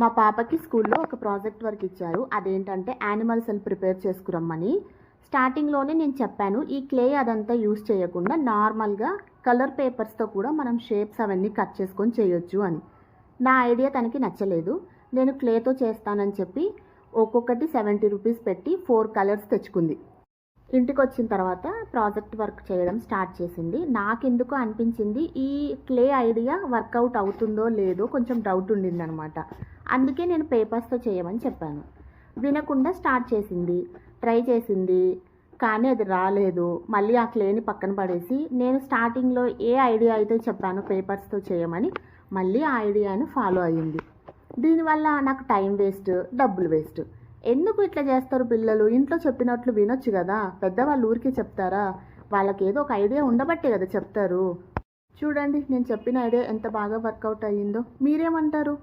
మా పాపకి స్కూల్లో ఒక ప్రాజెక్ట్ వర్క్ ఇచ్చారు. అదేంటంటే యానిమల్ సెల్ ప్రిపేర్ చేసుకురమ్మని. స్టార్టింగ్లోనే నేను చెప్పాను ఈ క్లే అదంతా యూస్ చేయకుండా నార్మల్గా కలర్ పేపర్స్తో కూడా మనం షేప్స్ అవన్నీ కట్ చేసుకొని చేయొచ్చు అని. నా ఐడియా తనకి నచ్చలేదు. నేను క్లేతో చేస్తానని చెప్పి ఒక్కొక్కటి సెవెంటీ రూపీస్ పెట్టి ఫోర్ కలర్స్ తెచ్చుకుంది. ఇంటికి వచ్చిన తర్వాత ప్రాజెక్ట్ వర్క్ చేయడం స్టార్ట్ చేసింది. నాకెందుకు అనిపించింది ఈ క్లే ఐడియా వర్కౌట్ అవుతుందో లేదో కొంచెం డౌట్ ఉండింది అనమాట అందుకే నేను పేపర్స్తో చేయమని చెప్పాను. వినకుండా స్టార్ట్ చేసింది ట్రై చేసింది కానీ అది రాలేదు. మళ్ళీ ఆ క్లేని పక్కన పడేసి నేను స్టార్టింగ్లో ఏ ఐడియా అయితే చెప్పానో పేపర్స్తో చేయమని మళ్ళీ ఆ ఐడియాను ఫాలో అయ్యింది. దీనివల్ల నాకు టైం వేస్ట్ డబ్బులు వేస్ట్. ఎందుకు ఇట్లా చేస్తారు పిల్లలు? ఇంట్లో చెప్పినట్లు వినొచ్చు కదా. పెద్దవాళ్ళు ఊరికే చెప్తారా? వాళ్ళకి ఏదో ఒక ఐడియా ఉండబట్టే కదా చెప్తారు. చూడండి నేను చెప్పిన ఐడియా ఎంత బాగా వర్కౌట్ అయ్యిందో. మీరేమంటారు?